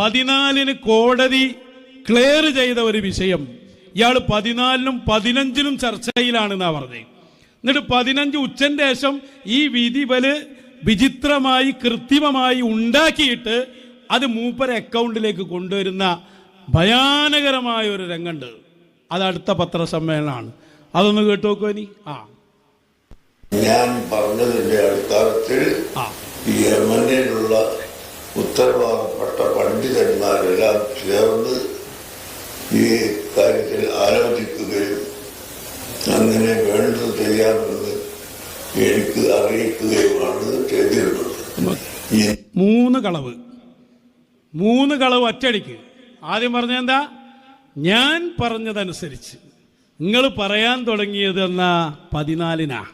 പതിനാലിന് കോടതി ക്ലിയർ ചെയ്ത ഒരു വിഷയം. ഇയാൾ പതിനാലിനും പതിനഞ്ചിനും ചർച്ചയിലാണെന്നാ പറഞ്ഞത് എന്നിട്ട് പതിനഞ്ച് ഉച്ചന്റെ ശേഷം ഈ വിധി വൽ വിചിത്രമായി കൃത്രിമമായി ഉണ്ടാക്കിയിട്ട് അത് മൂപ്പര അക്കൗണ്ടിലേക്ക് കൊണ്ടുവരുന്ന ഭയാനകരമായ ഒരു രംഗമുണ്ട്. അത് അടുത്ത പത്രസമ്മേളനമാണ്. അതൊന്ന് കേട്ടു നോക്കൂ ഇനി. ആ. ഞാൻ പറഞ്ഞതിന്റെ അടിസ്ഥാനത്തിൽ യമനിലുള്ള ഉത്തരവാദപ്പെട്ട പണ്ഡിതന്മാരെല്ലാം ചേർന്ന് ഈ കാര്യത്തിൽ ആലോചിക്കുകയും അങ്ങനെ വേണ്ടത് ചെയ്യാമെന്ന് എനിക്ക് അറിയിക്കുകയുമാണ് ചെയ്തിരുന്നത്. മൂന്ന് കളവ്. മൂന്ന് കളവ് ഒറ്റടിക്ക് ആദ്യം പറഞ്ഞ എന്താ? ഞാൻ പറഞ്ഞതനുസരിച്ച്. നിങ്ങൾ പറയാൻ തുടങ്ങിയത് എന്നാ പതിനാലിനാ.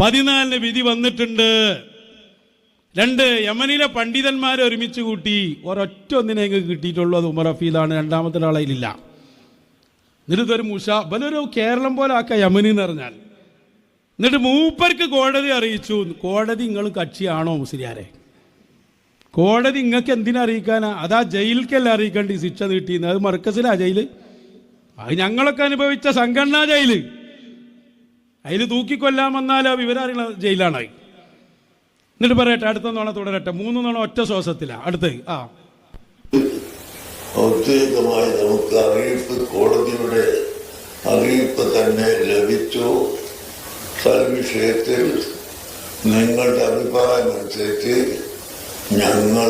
പതിനാലിന് വിധി വന്നിട്ടുണ്ട്. രണ്ട് യമനിലെ പണ്ഡിതന്മാരെ ഒരുമിച്ച് കൂട്ടി ഒരൊറ്റ ഒന്നിനെ കിട്ടിയിട്ടുള്ളത് ഉമർ ഹഫീദാണ് രണ്ടാമത്തെ ഒരാളയിലില്ല എന്നിട്ട് ഒരു മുഷ ബലൊരു കേരളം പോലെ ആക്ക യമനി എന്ന് പറഞ്ഞാൽ. എന്നിട്ട് മൂപ്പർക്ക് കോടതി അറിയിച്ചു കോടതി നിങ്ങൾ കക്ഷിയാണോ മുസ്ലിയാരെ? കോടതി നിങ്ങൾക്ക് എന്തിനാ അറിയിക്കാനാ? അതാ ജയിലിക്കല്ല അറിയിക്കേണ്ടി ശിക്ഷ നീട്ടിയെന്ന് അത് മർക്കസിലാ ജയിൽ. അത് ഞങ്ങളൊക്കെ അനുഭവിച്ച സംഘടനാ ജയിൽ. അതിൽ ആ വിവരം അറിയണ ജയിലാണ്. എന്നിട്ട് പറയട്ടെ അടുത്ത നോണ തുടരട്ടെ. മൂന്ന് നോണ ഒറ്റ ശ്വാസത്തിലാണ് അടുത്ത്. ആ. ഔദ്യോഗികമായി നമുക്ക് അറിയിപ്പ് കോടതിയുടെ അറിയിപ്പ് തന്നെ ലഭിച്ചു. വിഷയത്തിൽ നിങ്ങളുടെ അഭിപ്രായം അനുസരിച്ച് ഞങ്ങൾ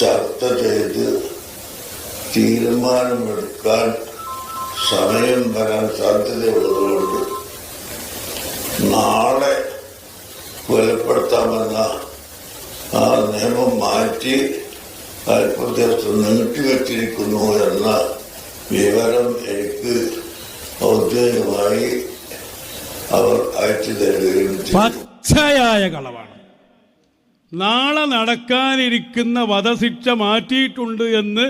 ചർച്ച ചെയ്ത് തീരുമാനമെടുക്കാൻ സമയം വരാൻ സാധ്യതയുള്ളതുകൊണ്ട് നാളെ കൊലപ്പെടുത്താമെന്ന ആ നിയമം മാറ്റി അല്പദിവസം നീട്ടിവെച്ചിരിക്കുന്നു എന്ന വിവരം എനിക്ക് ഔദ്യോഗികമായി അവർ അയച്ചു തരികയും പച്ചയായ കളവാണ്. നാളെ നടക്കാനിരിക്കുന്ന വധശിക്ഷ മാറ്റിയിട്ടുണ്ട് എന്ന്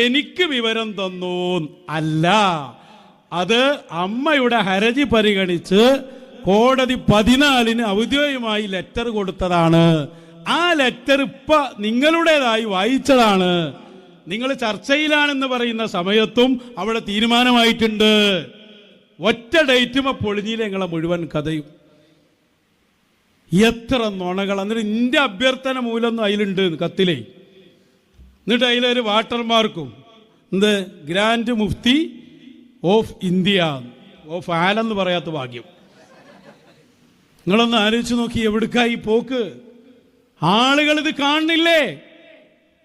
എനിക്ക് വിവരം തന്നു അല്ല. അത് അമ്മയുടെ ഹരജി പരിഗണിച്ച് കോടതി പതിനാലിന് ഔദ്യോഗികമായി ലെറ്റർ കൊടുത്തതാണ്. ആ ലെറ്റർ ഇപ്പൊ നിങ്ങളുടേതായി വായിച്ചതാണ്. നിങ്ങൾ ചർച്ചയിലാണെന്ന് പറയുന്ന സമയത്തും അവിടെ തീരുമാനമായിട്ടുണ്ട്. ഒറ്റ ഡേറ്റും ആ പൊളിഞ്ഞിലെ ഞങ്ങളെ മുഴുവൻ കഥയും. എത്ര നുണകൾ. എന്നിട്ട് ഇന്റെ അഭ്യർത്ഥന മൂലമൊന്നും അതിലുണ്ട് കത്തിലേ. എന്നിട്ട് അതിലൊരു വാട്ടർമാർക്കും എന്ത് grand mufti of India of ആലെന്ന് പറയാത്ത ഭാഗ്യം. നിങ്ങളൊന്ന് ആലോചിച്ച് നോക്കി എവിടുക്കായി പോക്ക്? ആളുകൾ ഇത് കാണുന്നില്ലേ?